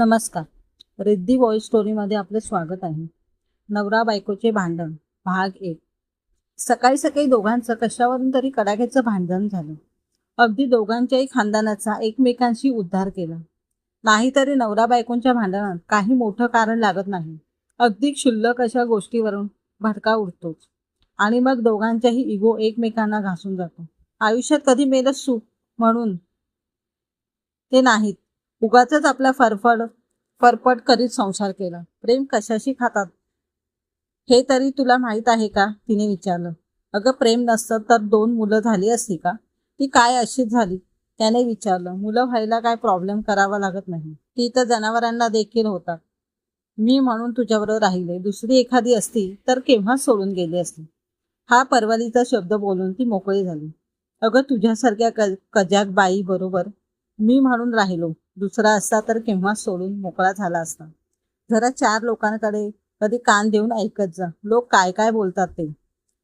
नमस्कार. रिद्धी वॉइस स्टोरीमध्ये आपले स्वागत आहे. नवरा बायकोचे भांडण भाग एक. सकाळी सकाळी दोघांचं कशावरून तरी कडाक्याचं भांडण झालं. अगदी दोघांच्याही खानदानाचा एकमेकांशी उद्धार केला. नाहीतरी नवरा बायकोंच्या भांडणात काही मोठं कारण लागत नाही. अगदी क्षुल्लक अशा गोष्टीवरून भडका उडतोच. आणि मग दोघांच्याही इगो एकमेकांना घासून जातो. आयुष्यात कधी मेलं सुख म्हणून ते नाहीत. उगाच आपला फरफड फरफट करीत संसार केला. प्रेम कशाशी खातात? हे तरी तुला माहीत आहे का? तिने विचारलं. अगं प्रेम नसतं तर दोन मुलं झाली असती का? ती काय अशीच झाली? त्याने विचारलं. मुलं व्हायला काय प्रॉब्लेम करावा लागत नाही. ती तर जनावरांना देखील होतात मी म्हणून तुझ्याबरोबर राहिले. दुसरी एखादी असती तर केव्हा सोडून गेली असती? हा परवलीचा शब्द बोलून ती मोकळी झाली. अगं तुझ्यासारख्या क कजाक बाई बरोबर मी म्हणून राहिलो. दुसरा असता तर केव्हा सोडून मोकळा झाला असता. जरा चार लोकांकडे कधी कान देऊन ऐकत जा. लोक काय काय बोलतात ते.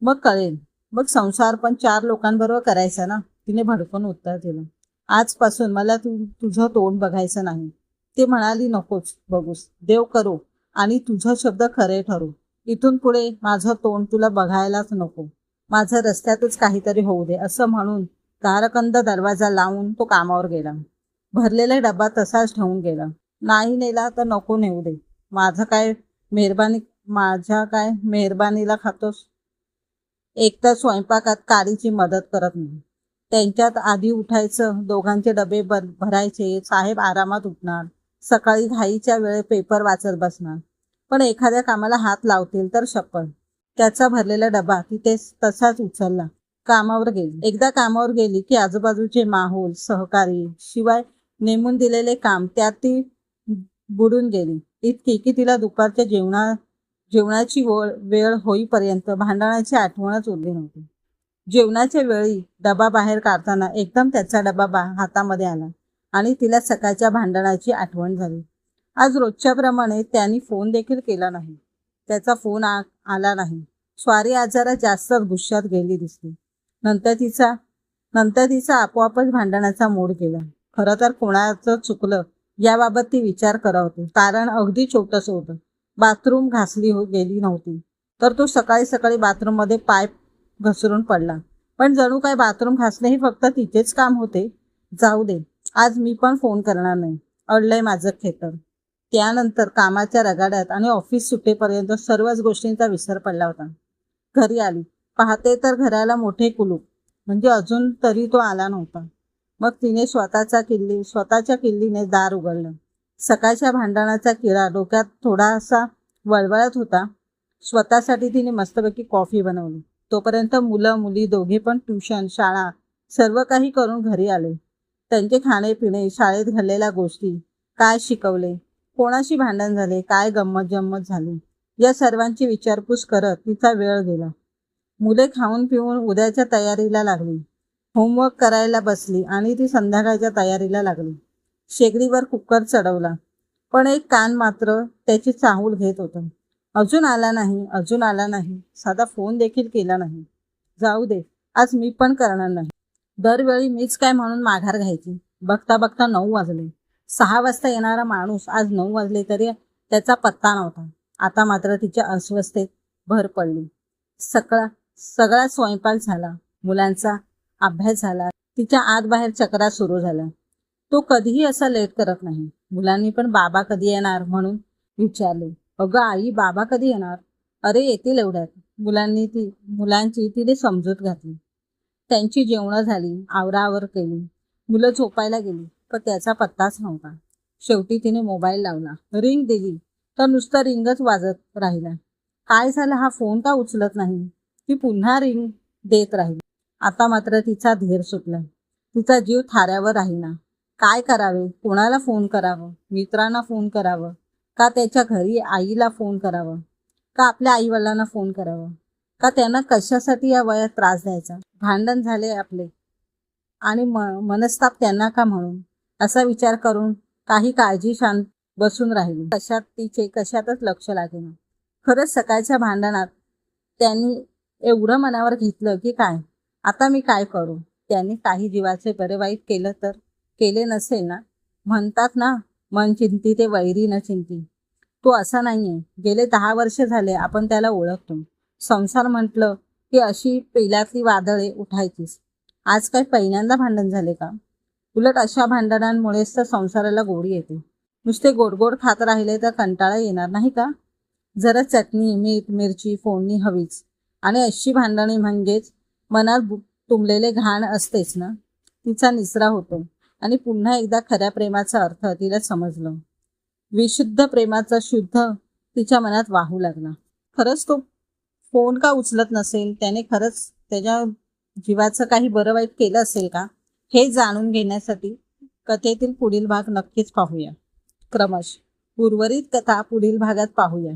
मग कळेल. मग संसार पण चार लोकांबरोबर करायचा ना? तिने भडकून उत्तर दिलं. आजपासून मला तू तुझं तोंड बघायचं नाही. ते म्हणाली नकोच बघूस. देव करो आणि तुझं शब्द खरे ठरू. इथून पुढे माझं तोंड तुला बघायलाच नको. माझं रस्त्यातच काहीतरी होऊ दे. असं म्हणून दारकंद दरवाजा लावून तो कामावर गेला. भरलेला डबा तसाच ठेवून गेला. नाही नेला तर नको नेऊ दे. माझं काय मेहरबानी माझ्या काय मेहरबानीला खातोस? एक तर स्वयंपाकात काळीची मदत करत नाही. त्यांच्यात आधी उठायचं दोघांचे डबे भर भरायचे साहेब आरामात उठणार. सकाळी घाईच्या वेळे पेपर वाचत बसणार. पण एखाद्या कामाला हात लावतील तर शपथ. त्याचा भरलेला डबा तिथे तसाच उचलला. कामावर गेली. एकदा कामावर गेली की आजूबाजूचे माहोल सहकारी शिवाय नेमून दिलेले काम त्यात ती बुडून गेली. इतकी की तिला दुपारच्या जेवणा जेवणाची वेळ वेळ होईपर्यंत भांडणाची आठवणच उरली नव्हती. जेवणाच्या वेळी डबा बाहेर काढताना एकदम त्याचा डबा बा हातामध्ये आला आणि तिला सकाळच्या भांडणाची आठवण झाली. आज रोजच्याप्रमाणे त्यांनी फोन देखील केला नाही. त्याचा फोन आ आला नाही. स्वारी आजारा जास्तच गुस्सात गेली दिसली. नंतर तिचा नंतर तिचा आपोआपच भांडणाचा मोड गेला. खरं तर कोणाचं चुकलं याबाबत ती विचार करत कारण अगदी छोटंसं होतं. बाथरूम घासली हो गेली नव्हती. तर तो सकाळी सकाळी बाथरूममध्ये पाय घसरून पडला. पण जणू काय बाथरूम घासणे हे फक्त तिचेच काम होते. जाऊ दे. आज मी पण फोन करणार नाही. अडलंय माझं खेतर. त्यानंतर कामाच्या रगाड्यात आणि ऑफिस सुटेपर्यंत सर्वच गोष्टींचा विसर पडला होता. घरी आली. पाहते तर घराला मोठे कुलूप. म्हणजे अजून तरी तो आला नव्हता. मग तिने स्वतःचा किल्ली स्वतःच्या किल्लीने दार उघडलं. सकाळच्या भांडणाचा किडा डोक्यात थोडासा वळवळत होता. स्वतःसाठी तिने मस्तपैकी कॉफी बनवली. तोपर्यंत मुलं मुली दोघे पण ट्युशन शाळा सर्व काही करून घरी आले. त्यांचे खाणेपिणे शाळेत घडलेल्या गोष्टी काय शिकवले कोणाशी भांडण झाले काय गंमत जम्मत झाली या सर्वांची विचारपूस करत तिचा वेळ गेला. मुले खाऊन पिऊन उद्याच्या तयारीला लागली. होमवर्क करायला बसली आणि ती संध्याकाळच्या तयारीला लागली. शेगडीवर कुकर चढवला. पण एक कान मात्र त्याची चाहूल घेत होतं. अजून आला नाही अजून आला नाही. साधा फोन देखील केला नाही. जाऊ दे आज मी पण करणार नाही. दरवेळी मीच काय म्हणून माघार घ्यायची? बघता बघता नऊ वाजले. सहा वाजता येणारा माणूस आज नऊ वाजले तरी त्याचा पत्ता नव्हता. आता मात्र तिच्या अस्वस्थेत भर पडली. सगळा सगळा स्वयंपाक झाला. मुलांचा अभ्यास झाला तिच्या आत बाहेर चक्रा सुरू झाला. तो कधीही असा लेट करत नाही. मुलांनी पण बाबा कधी येणार म्हणून विचारले. अगं आई बाबा कधी येणार? अरे येतील एवढ्यात. मुलांनी ती मुलांची तिने समजूत घातली. त्यांची जेवणं झाली आवरावर केली. मुलं झोपायला गेली पण त्याचा पत्ताच नव्हता. शेवटी तिने मोबाईल लावला. रिंग दिली. तर नुसता रिंगच वाजत राहिला. काय झालं? हा फोन का उचलत नाही? ती पुन्हा रिंग देत राहिली. आता मात्र तिचा धीर सुटला. तिचा जीव थाऱ्यावर राहिना काय करावे? कोणाला फोन करावं? मित्रांना फोन करावं? का त्याच्या घरी आईला फोन करावं? का आपल्या आईवडिलांना फोन करावं? का त्यांना कशासाठी या वयात त्रास द्यायचा? भांडण झाले आपले. आणि म मनस्ताप त्यांना का म्हणून? असा विचार करून काही काळजी शांत बसून राहिली. कशात तिचे कशातच लक्ष लागेना. खरंच सकाळच्या भांडणात त्यांनी एवढं मनावर घेतलं की काय? आता मी काय करू? त्याने काही जीवाचे बरे वाईट केलं तर? केले नसेल ना? म्हणतात ना मन चिंती ते वैरी न चिंती. तो असा नाहीये. गेले दहा वर्ष झाले आपण त्याला ओळखतो. संसार म्हटलं की अशी पेल्यातली वादळे उठायचीच. आज काय पहिल्यांदा भांडण झाले का? उलट अशा भांडणांमुळेच तर संसाराला गोडी येते. नुसते गोडगोड खात राहिले तर कंटाळा येणार नाही का? जरा चटणी मीठ मिरची फोडणी हवीच. आणि अशी भांडणे म्हणजेच मनात बु- तुंबलेले घाण असतेच ना? तिचा निसरा होतो. आणि पुन्हा एकदा खऱ्या प्रेमाचा अर्थ तिला समजलं. विशुद्ध प्रेमाचा शुद्ध तिच्या मनात वाहू लागला. खरंच तो फोन का उचलत नसेल? त्याने खरंच त्याच्या जीवाचं काही बरं वाईट केलं असेल का? हे जाणून घेण्यासाठी कथेतील पुढील भाग नक्कीच पाहूया. क्रमश. उर्वरित कथा पुढील भागात पाहूया.